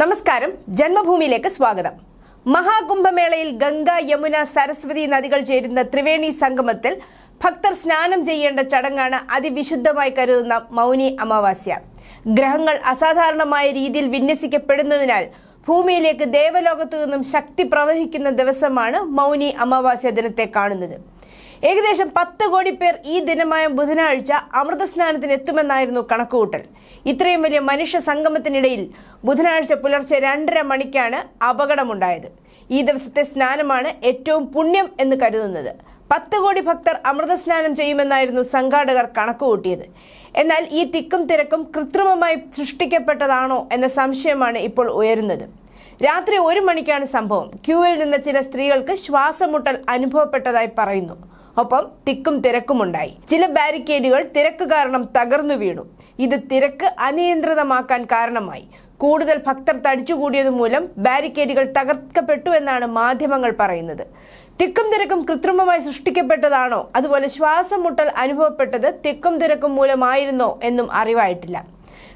നമസ്കാരം. ജന്മഭൂമിയിലേക്ക് സ്വാഗതം. മഹാകുംഭമേളയിൽ ഗംഗ യമുന സരസ്വതി നദികൾ ചേരുന്ന ത്രിവേണി സംഗമത്തിൽ ഭക്തർ സ്നാനം ചെയ്യേണ്ട ചടങ്ങാണ് അതിവിശുദ്ധമായി കരുതുന്ന മൗനി അമാവാസ്യ. ഗ്രഹങ്ങൾ അസാധാരണമായ രീതിയിൽ വിന്യസിക്കപ്പെടുന്നതിനാൽ ഭൂമിയിലേക്ക് ദേവലോകത്തു നിന്നും ശക്തി പ്രവഹിക്കുന്ന ദിവസമാണ് മൗനി അമാവാസ്യ ദിനത്തെ കാണുന്നത്. ഏകദേശം പത്ത് കോടി പേർ ഈ ദിനമായ ബുധനാഴ്ച അമൃതസ്നാനത്തിന് എത്തുമെന്നായിരുന്നു കണക്കുകൂട്ടൽ. ഇത്രയും വലിയ മനുഷ്യ സംഗമത്തിനിടയിൽ ബുധനാഴ്ച പുലർച്ചെ രണ്ടര മണിക്കാണ് അപകടമുണ്ടായത്. ഈ ദിവസത്തെ സ്നാനമാണ് ഏറ്റവും പുണ്യം എന്ന് കരുതുന്നത്. പത്ത് കോടി ഭക്തർ അമൃതസ്നാനം ചെയ്യുമെന്നായിരുന്നു സംഘാടകർ കണക്കുകൂട്ടിയത്. എന്നാൽ ഈ തിക്കും തിരക്കും കൃത്രിമമായി സൃഷ്ടിക്കപ്പെട്ടതാണോ എന്ന സംശയമാണ് ഇപ്പോൾ ഉയരുന്നത്. രാത്രി ഒരു മണിക്കാണ് സംഭവം. ക്യൂവിൽ നിന്ന ചില സ്ത്രീകൾക്ക് ശ്വാസമുട്ടൽ അനുഭവപ്പെട്ടതായി പറയുന്നു. ഒപ്പം തിക്കും തിരക്കുമുണ്ടായി ചില ബാരിക്കേഡുകൾ തിരക്ക് കാരണം തകർന്നു വീണു. ഇത് തിരക്ക് അനിയന്ത്രിതമാക്കാൻ കാരണമായി. കൂടുതൽ ഭക്തർ തടിച്ചുകൂടിയത് മൂലം ബാരിക്കേഡുകൾ തകർക്കപ്പെട്ടു എന്നാണ് മാധ്യമങ്ങൾ പറയുന്നത്. തിക്കും തിരക്കും കൃത്രിമമായി സൃഷ്ടിക്കപ്പെട്ടതാണോ? അതുപോലെ ശ്വാസം മുട്ടൽ അനുഭവപ്പെട്ടത് തിക്കും തിരക്കും മൂലമായിരുന്നോ എന്നും അറിവായിട്ടില്ല.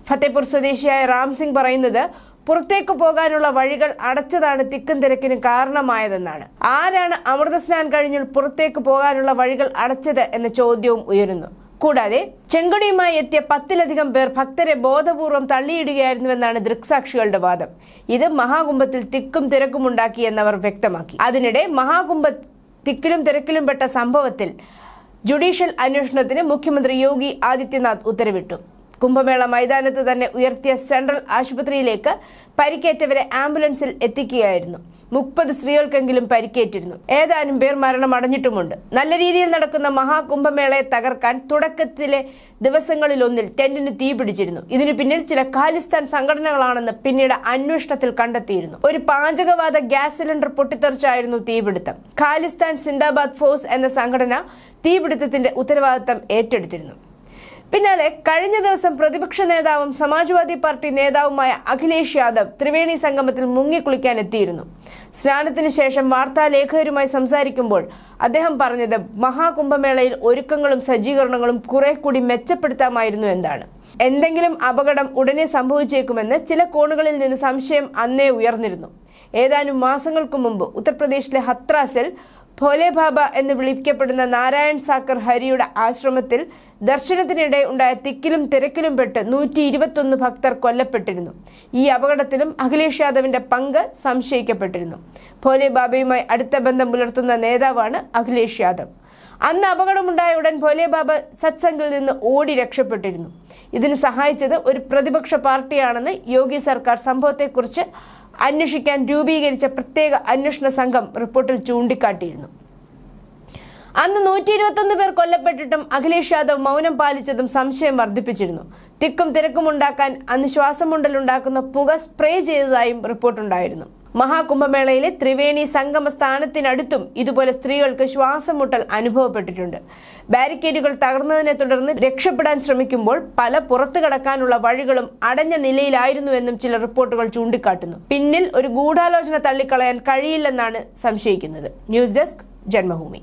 ഫത്തേപൂർ സ്വദേശിയായ റാം സിംഗ് പറയുന്നത് പുറത്തേക്ക് പോകാനുള്ള വഴികൾ അടച്ചതാണ് തിക്കും തിരക്കിന് കാരണമായതെന്നാണ്. ആരാണ് അമൃത സ്നാൻ കഴിഞ്ഞു പുറത്തേക്ക് പോകാനുള്ള വഴികൾ അടച്ചത് എന്ന ചോദ്യവും ഉയരുന്നു. കൂടാതെ ചെങ്കൊടിയുമായി എത്തിയ പത്തിലധികം പേർ ഭക്തരെ ബോധപൂർവം തള്ളിയിടുകയായിരുന്നുവെന്നാണ് ദൃക്സാക്ഷികളുടെ വാദം. ഇത് മഹാകുംഭത്തിൽ തിക്കും തിരക്കും ഉണ്ടാക്കിയെന്നവർ വ്യക്തമാക്കി. അതിനിടെ മഹാകുംഭ തിക്കിലും തിരക്കിലും പെട്ട സംഭവത്തിൽ ജുഡീഷ്യൽ അന്വേഷണത്തിന് മുഖ്യമന്ത്രി യോഗി ആദിത്യനാഥ് ഉത്തരവിട്ടു. കുംഭമേള മൈതാനത്ത് തന്നെ ഉയർത്തിയ സെൻട്രൽ ആശുപത്രിയിലേക്ക് പരിക്കേറ്റവരെ ആംബുലൻസിൽ എത്തിക്കുകയായിരുന്നു. മുപ്പത് സ്ത്രീകൾക്കെങ്കിലും പരിക്കേറ്റിരുന്നു. ഏതാനും പേർ മരണം അടഞ്ഞിട്ടുമുണ്ട്. നല്ല രീതിയിൽ നടക്കുന്ന മഹാകുംഭമേളയെ തകർക്കാൻ തുടക്കത്തിലെ ദിവസങ്ങളിലൊന്നിൽ ടെന്റിന് തീ പിടിച്ചിരുന്നു. ഇതിനു പിന്നിൽ ചില ഖാലിസ്ഥാൻ സംഘടനകളാണെന്ന് പിന്നീട് അന്വേഷണത്തിൽ കണ്ടെത്തിയിരുന്നു. ഒരു പാചകവാത ഗ്യാസ് സിലിണ്ടർ പൊട്ടിത്തെറിച്ചായിരുന്നു തീപിടുത്തം. ഖാലിസ്ഥാൻ സിന്ദാബാദ് ഫോഴ്സ് എന്ന സംഘടന തീപിടുത്തത്തിന്റെ ഉത്തരവാദിത്തം ഏറ്റെടുത്തിരുന്നു. പിന്നാലെ കഴിഞ്ഞ ദിവസം പ്രതിപക്ഷ നേതാവും സമാജ്വാദി പാർട്ടി നേതാവുമായ അഖിലേഷ് യാദവ് ത്രിവേണി സംഗമത്തിൽ മുങ്ങിക്കുളിക്കാൻ എത്തിയിരുന്നു. സ്നാനത്തിന് ശേഷം വാർത്താലേഖകരുമായി സംസാരിക്കുമ്പോൾ അദ്ദേഹം പറഞ്ഞത് മഹാകുംഭമേളയിൽ ഒരുക്കങ്ങളും സജ്ജീകരണങ്ങളും കുറെ കൂടി മെച്ചപ്പെടുത്താമായിരുന്നു എന്നാണ്. എന്തെങ്കിലും അപകടം ഉടനെ സംഭവിച്ചേക്കുമെന്ന് ചില കോണുകളിൽ നിന്ന് സംശയം അന്നേ ഉയർന്നിരുന്നു. ഏതാനും മാസങ്ങൾക്ക് മുമ്പ് ഉത്തർപ്രദേശിലെ ഹത്രാസിൽ ഭോലെ ബാബ എന്ന് വിളിക്കപ്പെടുന്ന നാരായൺ സാക്കർ ഹരിയുടെ ആശ്രമത്തിൽ ദർശനത്തിനിടെ ഉണ്ടായ തിക്കിലും തിരക്കിലും പെട്ട് നൂറ്റി ഇരുപത്തൊന്ന് ഭക്തർ കൊല്ലപ്പെട്ടിരുന്നു. ഈ അപകടത്തിലും അഖിലേഷ് യാദവിന്റെ പങ്ക് സംശയിക്കപ്പെട്ടിരുന്നു. ഭോലെ ബാബയുമായി അടുത്ത ബന്ധം പുലർത്തുന്ന നേതാവാണ് അഖിലേഷ് യാദവ്. അന്ന് അപകടമുണ്ടായ ഉടൻ ഭോലെ ബാബ സത്സംഗിൽ നിന്ന് ഓടി രക്ഷപ്പെട്ടിരുന്നു. ഇതിന് സഹായിച്ചത് ഒരു പ്രതിപക്ഷ പാർട്ടിയാണെന്ന് യോഗി സർക്കാർ സംഭവത്തെക്കുറിച്ച് അന്വേഷിക്കാൻ രൂപീകരിച്ച പ്രത്യേക അന്വേഷണ സംഘം റിപ്പോർട്ടിൽ ചൂണ്ടിക്കാട്ടിയിരുന്നു. അന്ന് നൂറ്റി ഇരുപത്തൊന്ന് പേർ കൊല്ലപ്പെട്ടിട്ടും അഖിലേഷ് യാദവ് മൗനം പാലിച്ചതും സംശയം വർദ്ധിപ്പിച്ചിരുന്നു. തിക്കും തിരക്കും ഉണ്ടാക്കാൻ അന്ന് ശ്വാസമുണ്ടലുണ്ടാക്കുന്ന പുക സ്പ്രേ ചെയ്തതായും റിപ്പോർട്ടുണ്ടായിരുന്നു. മഹാകുംഭമേളയിലെ ത്രിവേണി സംഗമ സ്ഥാനത്തിനടുത്തും ഇതുപോലെ സ്ത്രീകൾക്ക് ശ്വാസം മുട്ടൽ അനുഭവപ്പെട്ടിട്ടുണ്ട്. ബാരിക്കേഡുകൾ തകർന്നതിനെ തുടർന്ന് രക്ഷപ്പെടാൻ ശ്രമിക്കുമ്പോൾ പല പുറത്തു കടക്കാനുള്ള വഴികളും അടഞ്ഞ നിലയിലായിരുന്നുവെന്നും ചില റിപ്പോർട്ടുകൾ ചൂണ്ടിക്കാട്ടുന്നു. പിന്നിൽ ഒരു ഗൂഢാലോചന തള്ളിക്കളയാൻ കഴിയില്ലെന്നാണ് സംശയിക്കുന്നത്. News desk Janmabhumi.